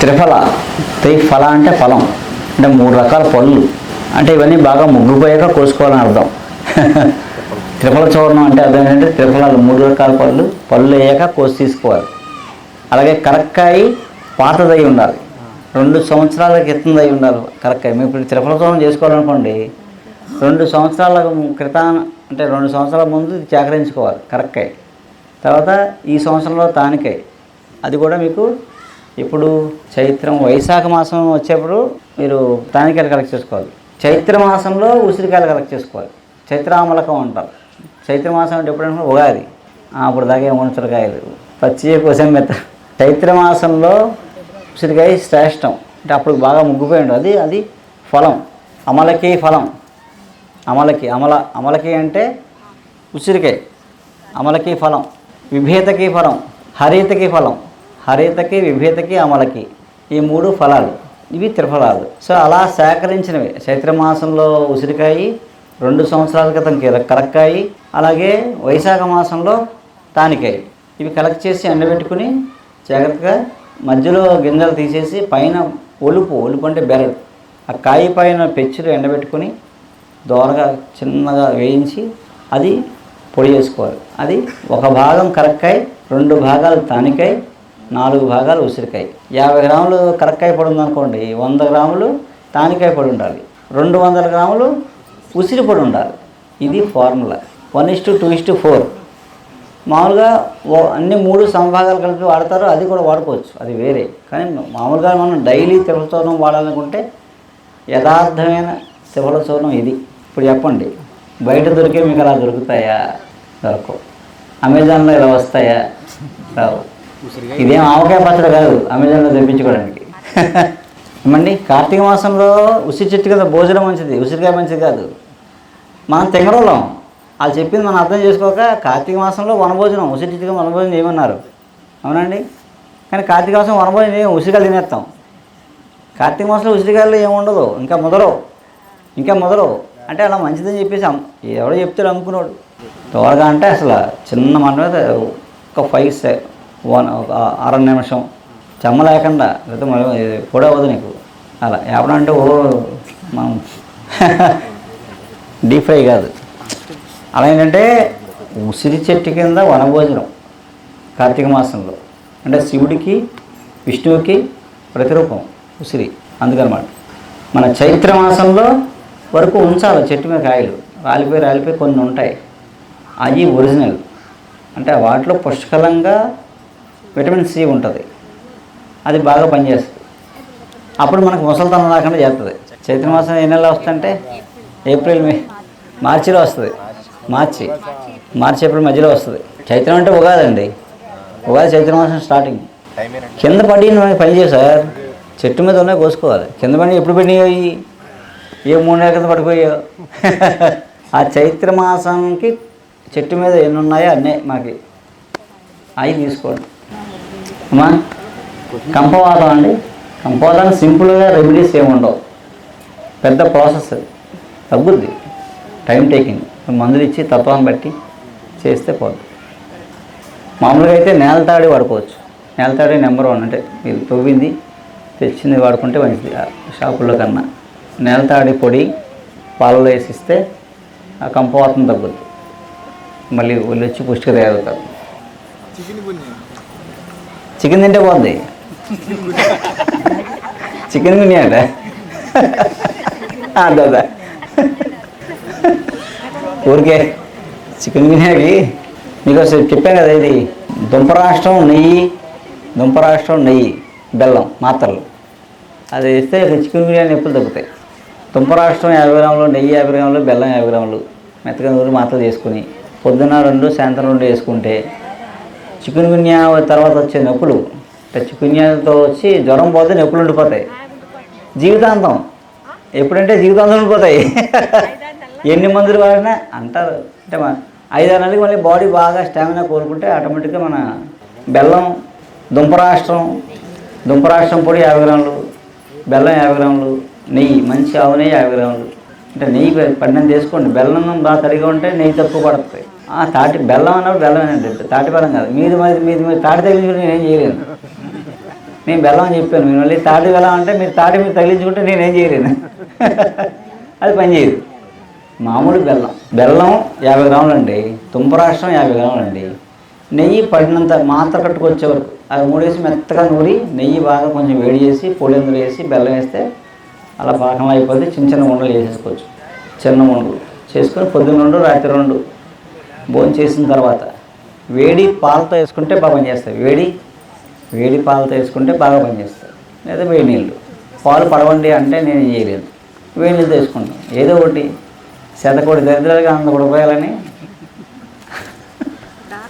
త్రిఫల. త్రిఫల అంటే ఫలం. అంటే మూడు రకాల పళ్ళు. అంటే ఇవన్నీ బాగా ముగ్గుపోయాక కోసుకోవాలని అర్థం. త్రిఫల చూర్ణం అంటే అర్థం ఏంటంటే త్రిఫలాలు మూడు రకాల పళ్ళు. పళ్ళు వేయక కోసి తీసుకోవాలి. అలాగే కరక్కాయ పాతదై ఉండాలి. రెండు సంవత్సరాల క్రితం అయి ఉండాలి కరక్కాయ. మేము ఇప్పుడు త్రిఫల చూర్ణం చేసుకోవాలనుకోండి రెండు సంవత్సరాల క్రితం అంటే రెండు సంవత్సరాల ముందు ఇది సేకరించుకోవాలి కరక్కాయ. తర్వాత ఈ సంవత్సరంలో తానికాయ. అది కూడా మీకు ఇప్పుడు చైత్రం వైశాఖ మాసం వచ్చేప్పుడు మీరు తానికాయలు కలెక్ట్ చేసుకోవాలి. చైత్ర మాసంలో ఉసిరికాయలు కలెక్ట్ చేసుకోవాలి. చైత్రామలకం అంటారు చైత్ర మాసం అంటే ఎప్పుడైనా ఉగాది. అప్పుడు దాకా ఉసిరికాయలు. పచ్చి కోసం మెత్త. చైత్ర మాసంలో ఉసిరికాయ శ్రేష్టం. అంటే అప్పుడు బాగా ముగ్గుపోయిండు అది అది ఫలం. అమలకి ఫలం. అమలకి అమల అమలకి అంటే ఉసిరికాయ. అమలకి ఫలం. విభేతకి ఫలం. హరితకి ఫలం. హరితకి విభేతకి అమలకి. ఈ మూడు ఫలాలు. ఇవి త్రిఫలాలు. సో అలా సేకరించినవి. చైత్రమాసంలో ఉసిరికాయి రెండు సంవత్సరాల క్రితం కరక్కాయి అలాగే వైశాఖ మాసంలో తానికాయ. ఇవి కలెక్ట్ చేసి ఎండబెట్టుకుని జాగ్రత్తగా మధ్యలో గింజలు తీసేసి పైన ఒలుపు ఒలుపు అంటే బెరడు ఆ కాయ పైన పెచ్చులు ఎండబెట్టుకుని దోరగా చిన్నగా వేయించి అది పొడి చేసుకోవాలి. అది ఒక భాగం కరక్కాయ రెండు భాగాలు తానికాయ నాలుగు భాగాలు ఉసిరికాయ. యాభై గ్రాములు కరక్కాయ పొడి ఉందనుకోండి వంద గ్రాములు తానికాయ పొడి ఉండాలి. రెండు వందల గ్రాములు ఉసిరి పొడి ఉండాలి. ఇది formula. One is to two is to four. మామూలుగా ఓ అన్ని మూడు సమభాగాలు కలిపి వాడతారు అది కూడా వాడుకోవచ్చు. అది వేరే. కానీ మామూలుగా మనం డైలీ తిరుపతి వాడాలనుకుంటే యథార్థమైన శివల చూర్ణం ఇది. ఇప్పుడు చెప్పండి బయట దొరికే మీకు అలా దొరుకుతాయా? దొరకవు అమెజాన్లో ఇలా వస్తాయా? రావు. ఇదేం ఆవకాయ పచ్చడి కాదు అమెజాన్లో తెప్పించుకోవడానికి. ఏమండి? కార్తీక మాసంలో ఉసిరి చెట్టు కదా భోజనం మంచిది ఉసిరికాయ మంచిది కాదు. మనం తెంగరోళ్ళం వాళ్ళు చెప్పింది మనం అర్థం చేసుకోక కార్తీక మాసంలో వనభోజనం ఉసిరి చెట్టుగా వనభోజనం చేయమన్నారు. అవునండి కానీ కార్తీక మాసం వనభోజనం చేయం ఉసిరికాయలు తినేస్తాం. కార్తీక మాసంలో ఉసిరికాయలు ఏముండదు ఇంకా ముదరవు ఇంకా ముదరవు అంటే అలా మంచిదని చెప్పేసి అమ్- ఎవడో చెప్తాడు అమ్ముకున్నాడు. త్వరగా అంటే అసలు చిన్న మంట మీద ఒక ఫైవ్ సె వన్ ఒక అర నిమిషం. చెమ్మ లేకుండా లేకపోతే కూడా అవ్వదు నీకు. అలా ఎప్పుడు అంటే ఓ మనం డీప్ ఫ్రై కాదు. అలా ఏంటంటే ఉసిరి చెట్టు కింద వనభోజనం కార్తీక మాసంలో. అంటే శివుడికి విష్ణువుకి ప్రతిరూపం ఉసిరి అందుకనమాట. మన చైత్ర మాసంలో వరకు ఉంచాలి చెట్టు మీద కాయలు. రాలిపోయి రాలిపోయి కొన్ని ఉంటాయి. అవి ఒరిజినల్. అంటే వాటిలో పుష్కలంగా విటమిన్ సి ఉంటుంది. అది బాగా పనిచేస్తుంది. అప్పుడు మనకు ముసలితనం రాకుండా చేస్తుంది. చైత్ర మాసం ఏ నెలలో వస్తుందంటే? ఏప్రిల్ మే మార్చిలో వస్తుంది. మార్చి మార్చి ఏప్రిల్ మధ్యలో వస్తుంది. చైత్రం అంటే ఉగాది అండి ఉగాది చైత్ర మాసం స్టార్టింగ్. కింద పడి పనిచేయ పని సార్. చెట్టు మీద ఉన్నాయి కోసుకోవాలి. కింద పడి ఎప్పుడు పడినాయి ఏ మూడు నెలల కింద పడిపోయాయో? ఆ చైత్ర మాసంకి చెట్టు మీద ఎన్ని ఉన్నాయో అన్నీ మాకి. అవి తీసుకోండి. అమ్మా కంపవాదం అండి. కంపవాదానికి సింపుల్గా రెమెడీస్ ఏమి ఉండవు పెద్ద ప్రాసెస్ తగ్గుద్ది. టైం టేకింగ్ మందులు ఇచ్చి తత్వాన్ని బట్టి చేస్తే పోద్ది. మామూలుగా అయితే నేలతాడి వాడుకోవచ్చు. నేలతాడి నెంబర్ వన్ అంటే మీరు తవ్వింది తెచ్చింది వాడుకుంటే మంచిది. షాపుల్లో కన్నా. నేలతాడి పొడి పాలలో వేసిస్తే ఆ కంపవాతం తగ్గుద్ది. మళ్ళీ వాళ్ళు వచ్చి పుష్టిగా తయారవుతారు. చికెన్ తింటే పోతుంది చికెన్ తినేయాట అదా ఊరికే చికెన్ బిర్యానీ మీకు అసలు చెప్పాను కదా ఇది దుంప రాష్ట్రం నెయ్యి దుంప రాష్ట్రం నెయ్యి బెల్లం మాత్రలు. అది వేస్తే చికెన్ బిర్యానీ నొప్పులు తగ్గుతాయి. దుంప రాష్ట్రం యాభై గ్రాములు నెయ్యి యాభై గ్రాములు బెల్లం యాభై గ్రాములు మెత్తగా నూరు మాత్రలు చేసుకుని పొద్దున్న రెండు సాయంత్రం రెండు వేసుకుంటే చికెన్ గున్యా తర్వాత వచ్చే నొప్పులు. అంటే వచ్చి జ్వరం పోతే నొప్పులు ఉండిపోతాయి. జీవితాంతం. ఎప్పుడంటే జీవితాంతం ఉండిపోతాయి. ఎన్ని మందులు వాడినా అంటారు. అంటే మన ఐదారు నెలలకి మళ్ళీ బాడీ బాగా స్టామినా కోరుకుంటే ఆటోమేటిక్గా మన బెల్లం దుంపరాష్ట్రం దుంపరాష్ట్రం పొడి యాభై గ్రాములు బెల్లం యాభై గ్రాములు నెయ్యి మంచి ఆవు నెయ్యి యాభై గ్రాములు. అంటే నెయ్యి పన్నెండు పడినంత తీసుకోండి. బెల్లం బాగా తడిగా ఉంటే నెయ్యి తక్కువ పడుతుంది ఆ తాటి బెల్లం అన్నప్పుడు బెల్లం ఏంటంటే తాటి బెల్లం కాదు. మీది మరి మీది మరి తాటి తగిలించుకుంటే నేనేం చేయలేను. నేను బెల్లం అని చెప్పాను. మీరు మళ్ళీ తాటి బెల్లం అంటే మీరు తాటి మీరు తగిలించుకుంటే నేనేం చేయలేను. అది పని చేయదు. మామూలు బెల్లం. బెల్లం యాభై గ్రాములు అండి. తుంపరాష్ట్రం యాభై గ్రాములు అండి. నెయ్యి పడినంత మాత్ర కట్టుకొచ్చే వరకు అది మూడేసి మెత్తగా నూరి నెయ్యి బాగా కొంచెం వేడి చేసి పొడి అందులో వేసి బెల్లం వేస్తే అలా పాకం అయిపోతే చిన్న చిన్న ఉండలు వేసేసుకోవచ్చు. చిన్న ఉండలు చేసుకొని పొద్దున్న రెండు రాత్రి రెండు భోజనం చేసిన తర్వాత వేడి పాలతో వేసుకుంటే బాగా పనిచేస్తాయి. వేడి వేడి పాలతో వేసుకుంటే బాగా పనిచేస్తాయి. లేదా వేడి నీళ్ళు. పాలు పడవండి అంటే నేను చేయలేదు. వేడి నీళ్ళు వేసుకుంటాను. ఏదో ఒకటి. శతకోటి దరిద్రాలుగా వంద రూపాయలని